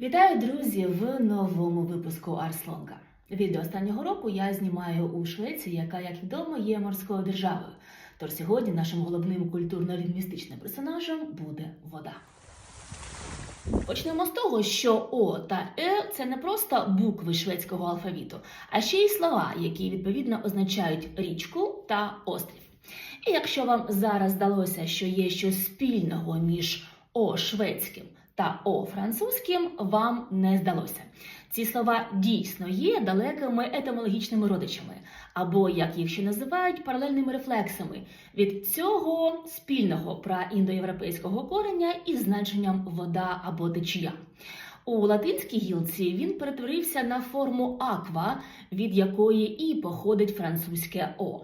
Вітаю, друзі, в новому випуску Арслонга. Відео останнього року я знімаю у Швеції, яка, як відомо, є морською державою. Тож сьогодні нашим головним культурно-лінгвістичним персонажем буде вода. Почнемо з того, що О та Е це не просто букви шведського алфавіту, а ще й слова, які відповідно означають річку та острів. І якщо вам зараз здалося, що є щось спільного між О шведським та О французьким, вам не здалося. Ці слова дійсно є далекими етимологічними родичами, або, як їх ще називають, паралельними рефлексами від цього спільного праіндоєвропейського кореня із значенням вода або течія. У латинській гілці він перетворився на форму аква, від якої і походить французьке О.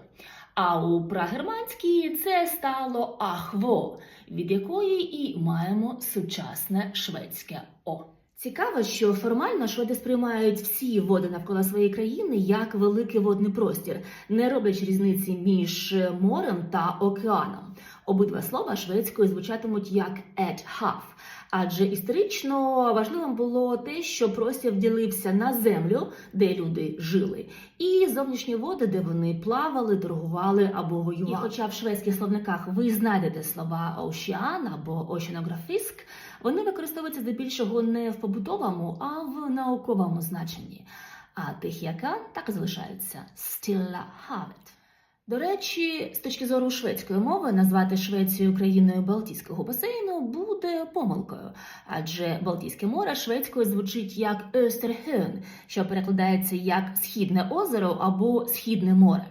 А у прагерманській це стало ахво, від якої і маємо сучасне шведське О. Цікаво, що формально шведи сприймають всі води навколо своєї країни як великий водний простір, не роблячи різниці між морем та океаном. Обидва слова шведською звучатимуть як «et hav», адже історично важливим було те, що простір ділився на землю, де люди жили, і зовнішні води, де вони плавали, торгували або воювали. І хоча в шведських словниках ви знайдете слова «ocean» або «oceanographisk», вони використовуються здебільшого не в побутовому, а в науковому значенні. А Тихий океан так і залишається «stilla havet». До речі, з точки зору шведської мови, назвати Швецію країною Балтійського басейну буде помилкою, адже Балтійське море шведською звучить як Österhön, що перекладається як Східне озеро або Східне море.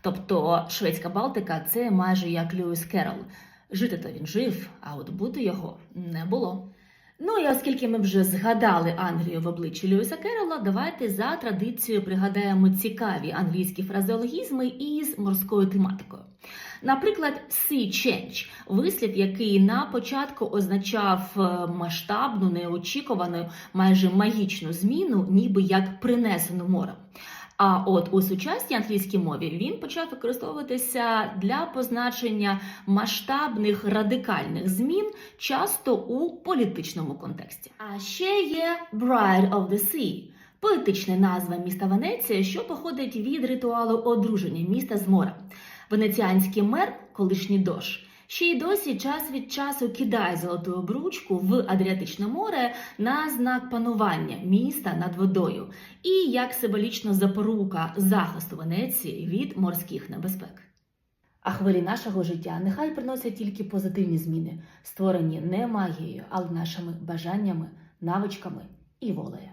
Тобто шведська Балтика це майже як Льюіс Керрол. Жити то він жив, а от бути його не було. Ну і оскільки ми вже згадали Англію в обличчі Льюіса Керрола, давайте за традицією пригадаємо цікаві англійські фразеологізми із морською тематикою. Наприклад, sea change – вислів, який на початку означав е, масштабну, неочікувану, майже магічну зміну, ніби як принесену морем. А от у сучасній англійській мові він почав використовуватися для позначення масштабних радикальних змін, часто у політичному контексті. А ще є Bride of the Sea – поетична назва міста Венеція, що походить від ритуалу одруження міста з морем. Венеціанський мер, колишній дощ, ще й досі час від часу кидає золоту обручку в Адріатичне море на знак панування міста над водою і як символічна запорука захисту Венеції від морських небезпек. А хвилі нашого життя нехай приносять тільки позитивні зміни, створені не магією, але нашими бажаннями, навичками і волею.